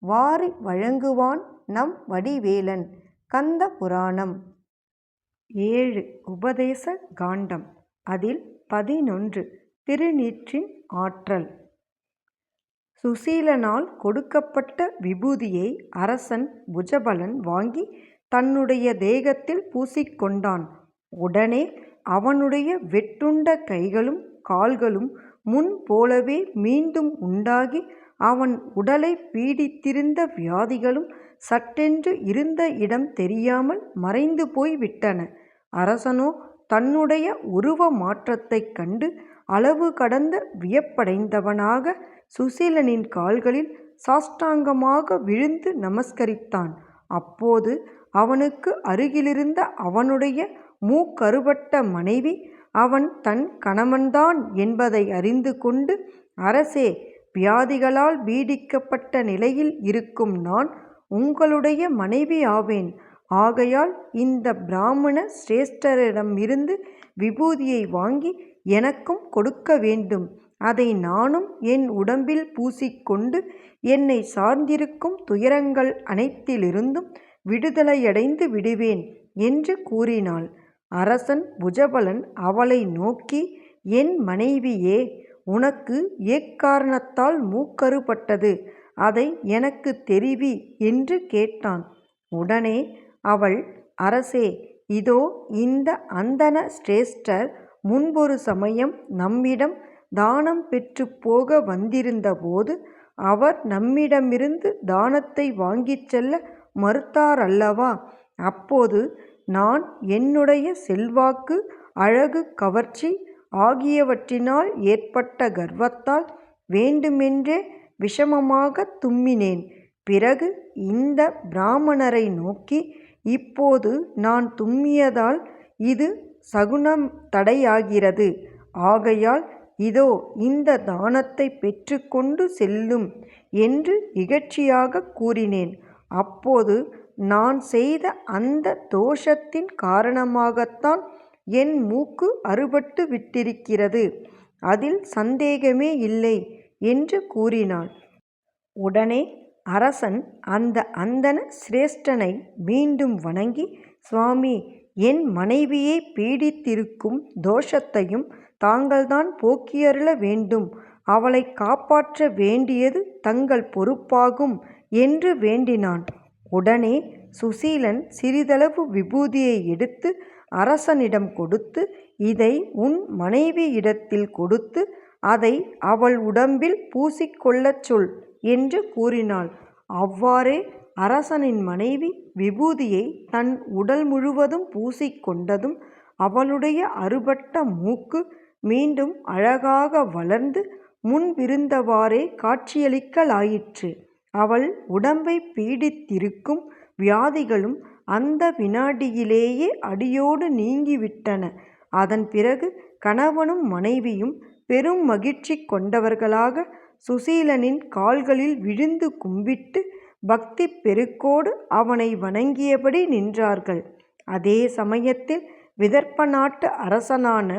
வாரி வழங்குவான் நம் வடிவேலன். கந்த புராணம். ஏழு உபதேச காண்டம். அதில் பதினொன்று திருநீற்றின் ஆற்றல். சுசீலனால் கொடுக்கப்பட்ட விபூதியை அரசன் புஜபலன் வாங்கி தன்னுடைய தேகத்தில் பூசிக்கொண்டான். உடனே அவனுடைய வெட்டுண்ட கைகளும் கால்களும் முன் போலவே மீண்டும் உண்டாகி அவன் உடலை பீடித்திருந்த வியாதிகளும் சட்டென்று இருந்த இடம் தெரியாமல் மறைந்து போய் விட்டன. அரசனோ தன்னுடைய உருவ மாற்றத்தைக் கண்டு அளவு கடந்த வியப்படைந்தவனாக சுசீலனின் கால்களில் சாஷ்டாங்கமாக விழுந்து நமஸ்கரித்தான். அப்போது அவனுக்கு அருகிலிருந்த அவனுடைய மூக்கறுபட்ட மனைவி அவன் தன் கணவன்தான் என்பதை அறிந்து கொண்டு அரசே வியாதிகளால் பீடிக்கப்பட்ட நிலையில் இருக்கும் நான் உங்களுடைய மனைவி ஆவேன். ஆகையால் இந்த பிராமண சிரேஷ்டரிடமிருந்து விபூதியை வாங்கி எனக்கும் கொடுக்க வேண்டும். அதை நானும் என் உடம்பில் பூசிக்கொண்டு என்னை சார்ந்திருக்கும் துயரங்கள் அனைத்திலிருந்தும் விடுதலையடைந்து விடுவேன் என்று கூறினாள். அரசன் புஜபலன் அவளை நோக்கி என் மனைவியே உனக்கு எக்காரணத்தால் மூக்கறுபட்டது? அதை எனக்கு தெரிவி என்று கேட்டான். உடனே அவள் அரசே இதோ இந்த அந்தன சிரேஷ்டர் முன்பொரு சமயம் நம்மிடம் தானம் பெற்று போக வந்திருந்தபோது அவர் நம்மிடமிருந்து தானத்தை வாங்கிச் செல்ல மறுத்தாரல்லவா? அப்போது நான் என்னுடைய செல்வாக்கு அழகு கவர்ச்சி ஆகியவற்றினால் ஏற்பட்ட கர்வத்தால் வேண்டுமென்றே விஷமமாகத் தும்மினேன். பிறகு இந்த பிராமணரை நோக்கி இப்போது நான் தும்மியதால் இது சகுனம் தடையாகிறது. ஆகையால் இதோ இந்த தானத்தை பெற்றுக்கொண்டு செல்லும் என்று இகழ்ச்சியாகக் கூறினேன். அப்போது நான் செய்த அந்த தோஷத்தின் காரணமாகத்தான் என் மூக்கு அறுபட்டு விட்டிருக்கிறது. அதில் சந்தேகமே இல்லை என்று கூறினாள். உடனே அரசன் அந்த அந்தன சிரேஷ்டனை மீண்டும் வணங்கி சுவாமி என் மனைவியை பீடித்திருக்கும் தோஷத்தையும் தாங்கள்தான் போக்கியருள வேண்டும். அவளை காப்பாற்ற வேண்டியது தங்கள் பொறுப்பாகும் என்று வேண்டினான். உடனே சுசீலன் சிறிதளவு விபூதியை எடுத்து அரசனிடம் கொடுத்து இதை உன் மனைவியிடத்தில் கொடுத்து அதை அவள் உடம்பில் பூசிக்கொள்ளச் சொல் என்று கூறினாள். அவ்வாறே அரசனின் மனைவி விபூதியை தன் உடல் முழுவதும் பூசிக்கொண்டதும் அவளுடைய அறுபட்ட மூக்கு மீண்டும் அழகாக வளர்ந்து முன்பிருந்தவாறே காட்சியளிக்கலாயிற்று. அவள் உடம்பை பீடித்திருக்கும் வியாதிகளும் அந்த வினாடியிலேயே அடியோடு நீங்கிவிட்டன. அதன் பிறகு கணவனும் மனைவியும் பெரும் மகிழ்ச்சி கொண்டவர்களாக சுசீலனின் கால்களில் விழுந்து கும்பிட்டு பக்தி பெருக்கோடு அவனை வணங்கியபடி நின்றார்கள். அதே சமயத்தில் விதர்ப்ப நாட்டு அரசனான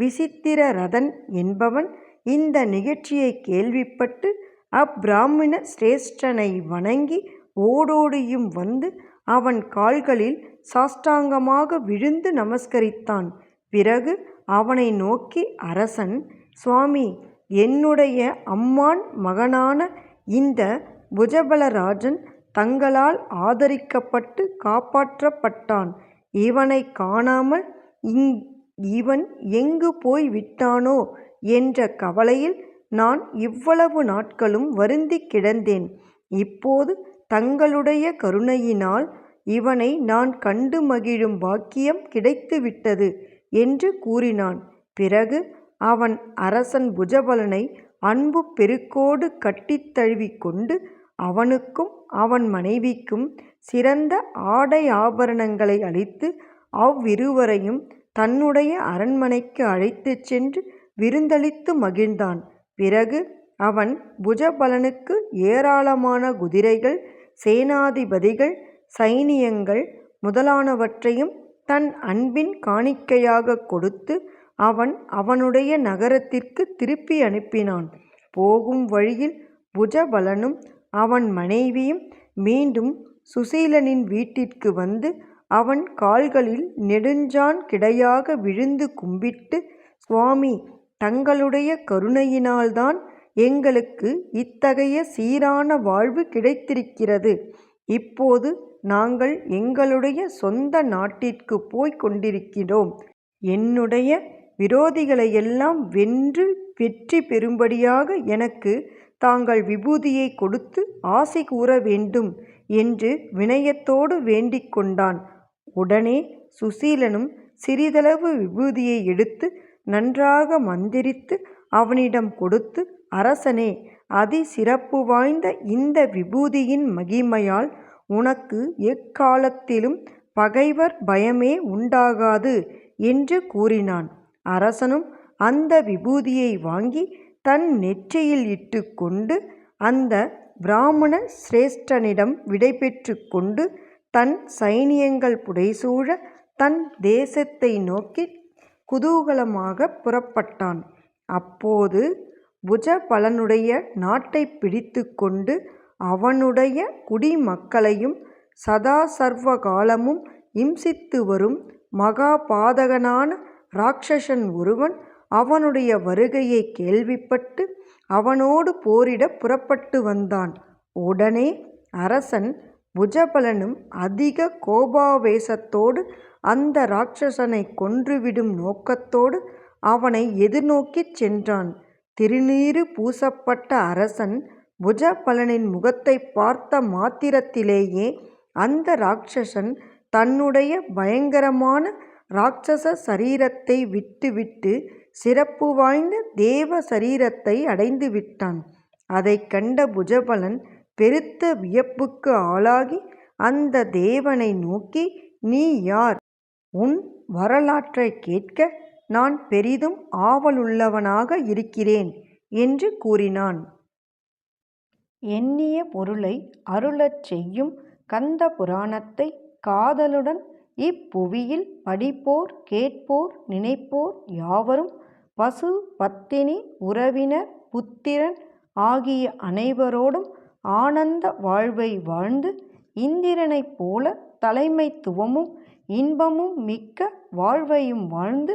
விசித்திரரதன் என்பவன் இந்த நிகழ்ச்சியை கேள்விப்பட்டு அப்பிராமண சிரேஷ்டனை வணங்கி ஓடோடியும் வந்து அவன் கால்களில் சாஷ்டாங்கமாக விழுந்து நமஸ்கரித்தான். பிறகு அவனை நோக்கி அரசன் சுவாமி என்னுடைய அம்மான் மகனான இந்த புஜபலராஜன் தங்களால் ஆதரிக்கப்பட்டு காப்பாற்றப்பட்டான். இவனை காணாமல் இங் இவன் எங்கு போய் விட்டானோ என்ற கவலையில் நான் இவ்வளவு நாட்களும் வருந்தி கிடந்தேன். இப்போது தங்களுடைய கருணையினால் இவனை நான் கண்டு மகிழும் பாக்கியம் கிடைத்துவிட்டது என்று கூறினான் பிறகு அவன் அரசன் புஜபலனை அன்பு பெருக்கோடு கட்டித் தழுவிக்கொண்டு அவனுக்கும் அவன் மனைவிக்கும் சிறந்த ஆடை ஆபரணங்களை அளித்து அவ்விருவரையும் தன்னுடைய அரண்மனைக்கு அழைத்துச் சென்று விருந்தளித்து மகிழ்ந்தான். பிறகு அவன் புஜபலனுக்கு ஏராளமான குதிரைகள் சேனாதிபதிகள் சைனியங்கள் முதலானவற்றையும் தன் அன்பின் காணிக்கையாகக் கொடுத்து அவன் அவனுடைய நகரத்திற்கு திருப்பி அனுப்பினான். போகும் வழியில் புஜபலனும் அவன் மனைவியும் மீண்டும் சுசீலனின் வீட்டிற்கு வந்து அவன் கால்களில் நெடுஞ்சான் கிடையாக விழுந்து கும்பிட்டு சுவாமி தங்களுடைய கருணையினால்தான் எங்களுக்கு இத்தகைய சீரான வாழ்வு கிடைத்திருக்கிறது. இப்போது நாங்கள் எங்களுடைய சொந்த நாட்டிற்கு போய்க் கொண்டிருக்கிறோம். என்னுடைய விரோதிகளையெல்லாம் வென்று வெற்றி பெறும்படியாக எனக்கு தாங்கள் விபூதியை கொடுத்து ஆசி கூற வேண்டும் என்று வினயத்தோடு வேண்டிக் கொண்டான். உடனே சுசீலனும் சிறிதளவு விபூதியை எடுத்து நன்றாக மந்திரித்து அவனிடம் கொடுத்து அரசனே அதி சிறப்பு வாய்ந்த இந்த விபூதியின் மகிமையால் உனக்கு எக்காலத்திலும் பகைவர் பயமே உண்டாகாது என்று கூறினான். அரசனும் அந்த விபூதியை வாங்கி தன் நெற்றியில் இட்டுக்கொண்டு அந்த பிராமண சிரேஷ்டனிடம் விடைபெற்று கொண்டு தன் சைனியங்கள் புடைசூழ தன் தேசத்தை நோக்கி குதூகலமாகப் புறப்பட்டான். அப்போது புஜபலனுடைய நாட்டைப் பிடித்து கொண்டு அவனுடைய குடிமக்களையும் சதா சர்வ காலமும் இம்சித்து வரும் மகா பாதகனான ஒருவன் அவனுடைய வருகையை கேள்விப்பட்டு அவனோடு போரிட புறப்பட்டு வந்தான். உடனே அரசன் புஜபலனும் அதிக கோபாவேசத்தோடு அந்த இராட்சசனை கொன்றுவிடும் நோக்கத்தோடு அவனை எதிர்நோக்கிச் சென்றான். திருநீறு பூசப்பட்ட அரசன் புஜபலனின் முகத்தைப் பார்த்த மாத்திரத்திலேயே அந்த ராட்சசன் தன்னுடைய பயங்கரமான ராட்சச சரீரத்தை விட்டுவிட்டு சிறப்பு வாய்ந்த தேவ சரீரத்தை அடைந்து விட்டான். அதைக் கண்ட புஜபலன் பெருத்த வியப்புக்கு ஆளாகி அந்த தேவனை நோக்கி நீ யார்? உன் வரலாற்றைக் கேட்க நான் பெரிதும் ஆவலுள்ளவனாக இருக்கிறேன் என்று கூறினான். எண்ணிய பொருளை அருளச் செய்யும் கந்த புராணத்தை காதலுடன் இப்புவியில் படிப்போர் கேட்போர் நினைப்போர் யாவரும் பசு பத்தினி உறவினர் புத்திரன் ஆகிய அனைவரோடும் ஆனந்த வாழ்வை வாழ்ந்து இந்திரனைப் போல தலைமைத்துவமும் இன்பமும் மிக்க வாழ்வையும் வாழ்ந்து